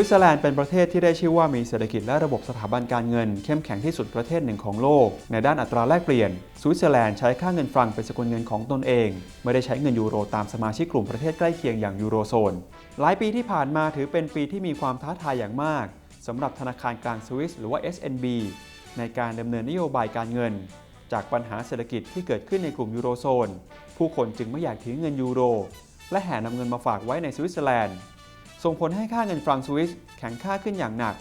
วิตเซอร์แลนด์เป็นประเทศที่ได้ชื่อว่ามีเศรษฐกิจและระบบสถาบันการเงิน เข้มแข็งที่สุดประเทศหนึ่งของโลก ในด้านอัตราแลกเปลี่ยน สวิตเซอร์แลนด์ใช้ค่าเงินฟรังเป็นสกุลเงินของตนเอง ไม่ได้ใช้เงินยูโรตามสมาชิกกลุ่มประเทศใกล้เคียงอย่างยูโรโซน หลายปีที่ผ่านมาถือเป็นปีที่มีความท้าทายอย่างมากสำหรับธนาคารกลางสวิสหรือว่า SNB ในการดำเนินนโยบายการเงิน จากปัญหาเศรษฐกิจที่เกิดขึ้นในกลุ่มยูโรโซน ผู้คนจึงไม่อยากถือเงินยูโร และแห่นำเงินมาฝากไว้ในสวิตเซอร์แลนด์ ส่งผลให้ค่าเงินฟรังก์สวิสแข็งค่าขึ้นอย่างหนัก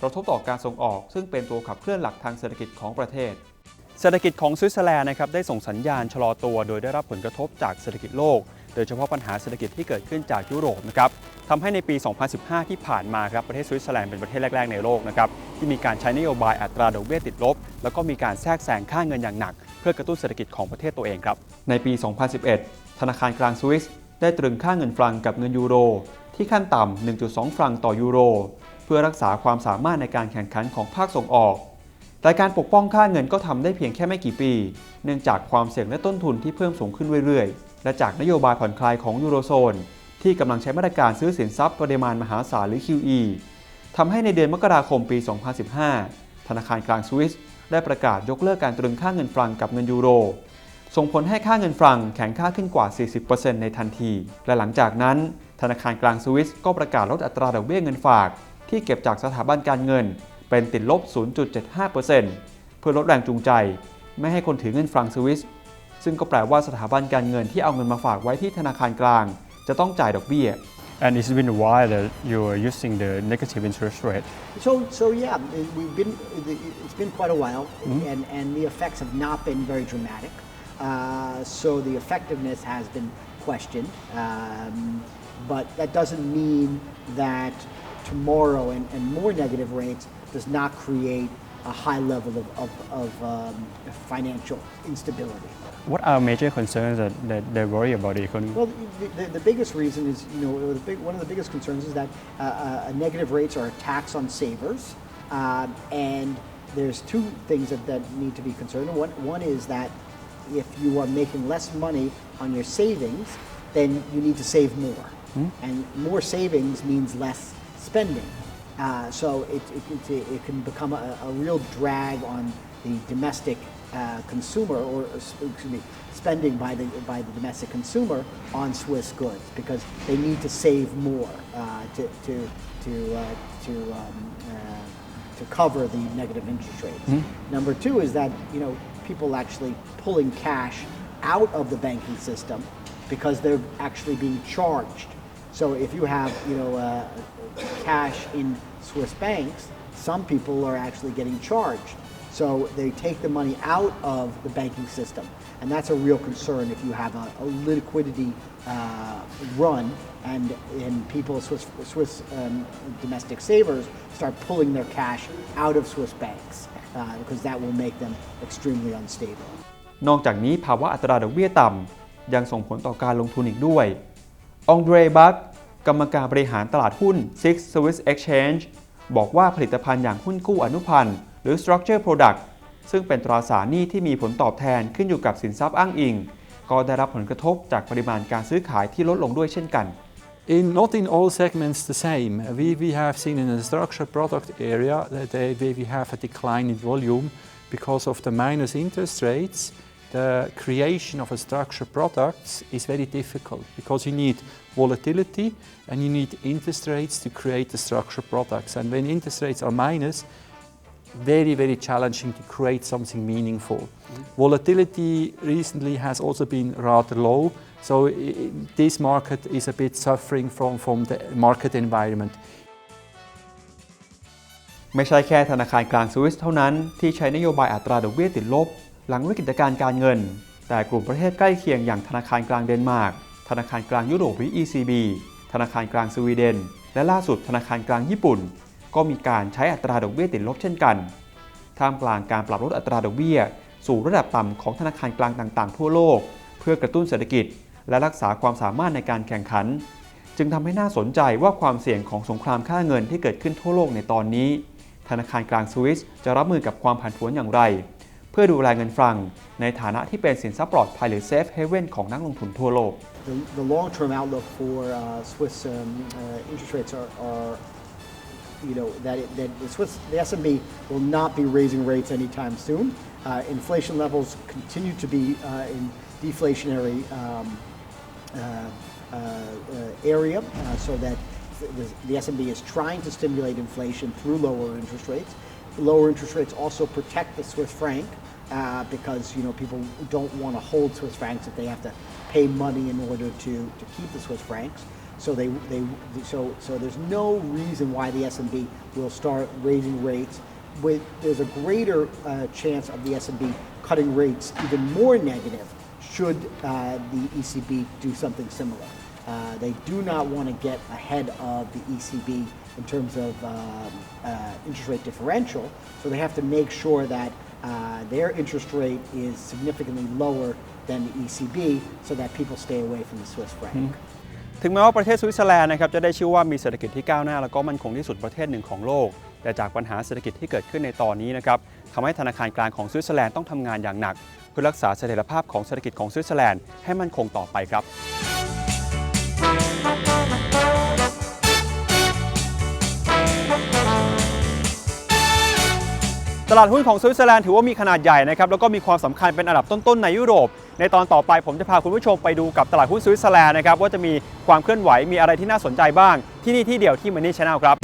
กระทบต่อการส่งออก ซึ่งเป็นตัวขับเคลื่อนหลักทางเศรษฐกิจของประเทศ เศรษฐกิจของสวิตเซอร์แลนด์นะครับได้ส่งสัญญาณชะลอตัว โดยได้รับผลกระทบจากเศรษฐกิจโลก โดยเฉพาะปัญหาเศรษฐกิจที่เกิดขึ้นจากยุโรปนะครับทำให้ในปี 2015 ที่ผ่านมาครับประเทศสวิตเซอร์แลนด์เป็นประเทศแรก ๆ ในโลกนะครับที่มีการใช้นโยบายอัตราดอกเบี้ยติดลบ แล้วก็มีการแทรกแซงค่าเงินอย่างหนัก เพื่อกระตุ้นเศรษฐกิจของประเทศตัวเองครับในปี 2011 ธนาคารกลางสวิส ได้ตรึงค่าเงินฟรังกับเงินยูโร ที่ขั้นต่ำ 1.2 ฟรังต่อยูโร เพื่อรักษาความสามารถในการแข่งขันของภาคส่งออก แต่การปกป้องค่าเงินก็ทำได้เพียงแค่ไม่กี่ปี เนื่องจากความเสี่ยงและต้นทุนที่เพิ่มสูงขึ้นเรื่อยๆ และจากนโยบายผ่อนคลายของยูโรโซนที่กำลังใช้มาตรการซื้อสินทรัพย์ปริมาณมหาศาลหรือ QE ทำให้ในเดือนมกราคมปี 2015 ธนาคารกลางสวิสได้ประกาศยกเลิกการตรึงค่าเงินฟรังกับเงินยูโร ส่งผลให้ค่าเงินฟรังแข็งค่าขึ้นกว่า 40%ในทันที และหลังจากนั้น ธนาคารกลางสวิสก็ประกาศลดอัตราดอกเบี้ยเงินฝาก ที่เก็บจากสถาบันการเงิน เป็นติดลบ 0.75%เพื่อลดแรงจูงใจ ไม่ให้คนถือเงินฟรังสวิส ซึ่งก็แปลว่าสถาบันการเงินที่เอาเงินมาฝากไว้ที่ธนาคารกลาง จะต้องจ่ายดอกเบี้ย And it's been a while that you are using the negative interest rate. So, so yeah, it- we've been, it- it's been quite a while, and, and the effects have not been very dramatic. Uh, so the effectiveness has been questioned, um, but that doesn't mean that tomorrow and, and more negative rates does not create a high level of, of, of um, financial instability. What are major concerns that, that they worry about the economy? Well, the, the, the biggest reason is, you know, the big, one of the biggest concerns is that uh, uh, negative rates are a tax on savers. Um, and there's two things that, that need to be concerned. One, one is that if you are making less money on your savings, then you need to save more. And more savings means less spending. Uh, so it, it, it, it can become a, a real drag on the domestic uh, consumer, or excuse me, spending by the by the domestic consumer on Swiss goods because they need to save more uh, to to to uh, to um, uh, to cover the negative interest rates. Number two is that you know people actually pulling cash out of the banking system because they're actually being charged. So if you have you know uh, cash in Swiss banks, some people are actually getting charged. So they take the money out of the banking system, and that's a real concern if you have a, a liquidity uh, run and and people Swiss Swiss um, domestic savers start pulling their cash out of Swiss banks uh, because that will make them extremely unstable. นอกจากนี้ภาวะอัตราดอกเบี้ยต่ำ ยังส่งผลต่อการลงทุนอีกด้วย องเดรบักกรรมการบริหารตลาดหุ้น Six Swiss Exchange บอกว่าผลิตภัณฑ์อย่างหุ้นกู้อนุพันธ์ หรือ Structure Product ซึ่งเป็นตราสารหนี้ที่มีผลตอบแทนขึ้นอยู่กับสินทรัพย์อ้างอิง ก็ได้รับผลกระทบจากปริมาณการซื้อขายที่ลดลงด้วยเช่นกัน In, not in all segments the same. We, we have seen in the structured product area that they, where we have a decline in volume because of the minus interest rates. The creation of a structured products is very difficult because you need volatility and you need interest rates to create the structured products. And when interest rates are minus, very, very challenging to create something meaningful. Volatility recently has also been rather low, so i- i- this market is a bit suffering from, from the market environment. ไม่ใช่แค่ธนาคารกลางสวิสเท่านั้นที่ใช้นโยบายอัตราดอกเบี้ยติดลบ หลังวิกฤตการการเงิน แต่กลุ่มประเทศใกล้เคียงอย่างธนาคารกลางเดนมาร์ก ธนาคารกลางยุโรปหรือ ECB ธนาคารกลางสวีเดน และล่าสุดธนาคารกลางญี่ปุ่น ก็มีการใช้อัตราดอกเบี้ยติดลบเช่นกัน ท่ามกลางการปรับลดอัตราดอกเบี้ย สู่ระดับต่ำของธนาคารกลางต่างๆ ทั่วโลก เพื่อกระตุ้นเศรษฐกิจ และรักษาความสามารถในการแข่งขัน จึงทำให้น่าสนใจว่าความเสี่ยงของสงครามค่าเงินที่เกิดขึ้นทั่วโลกในตอนนี้ ธนาคารกลางสวิสจะรับมือกับความผันผวนอย่างไร เพื่อดูแลเงินฟรังในฐานะที่เป็นสินทรัพย์ปลอดภัยหรือ safe haven ของนักลงทุนทั่วโลก The, the long-term outlook for uh, Swiss um, uh, interest rates are, are you know that, it, that the Swiss the S&P will not be raising rates anytime soon. Uh, inflation levels continue to be uh, in deflationary um, uh, uh, uh, area, so that the, the S&P is trying to stimulate inflation through lower interest rates. Lower interest rates also protect the Swiss franc uh, because you know people don't want to hold Swiss francs if they have to pay money in order to, to keep the Swiss francs. So they, they so so there's no reason why the S&P will start raising rates. With there's a greater uh, chance of the S&P cutting rates even more negative should uh, the ECB do something similar. Uh, they do not want to get ahead of the ECB in terms of um, uh, interest rate differential, so they have to make sure that uh, their interest rate is significantly lower than the ECB so that people stay away from the Swiss franc. ถึงแม้ว่าประเทศสวิตเซอร์แลนด์นะครับจะได้ชื่อว่ามีเศรษฐกิจที่ก้าวหน้า และก็มั่นคงที่สุดประเทศหนึ่งของโลก แต่จากปัญหาเศรษฐกิจที่เกิดขึ้นในตอนนี้นะครับทำให้ธนาคารกลางของสวิตเซอร์แลนด์ต้องทำงานอย่างหนัก เพื่อรักษาเสถียรภาพของเศรษฐกิจของสวิตเซอร์แลนด์ให้มั่นคงต่อไปครับ ตลาดหุ้นของสวิตเซอร์แลนด์ถือว่ามีขนาดใหญ่นะครับแล้วก็มีความสำคัญเป็นอันดับต้นๆในยุโรป ในตอนต่อไปผมจะพาคุณผู้ชมไปดูกับตลาดหุ้นสวิตเซอร์แลนด์นะครับว่าจะมีความเคลื่อนไหวมีอะไรที่น่าสนใจบ้างที่นี่ที่เดียวที่มันนี่ชาแนลครับ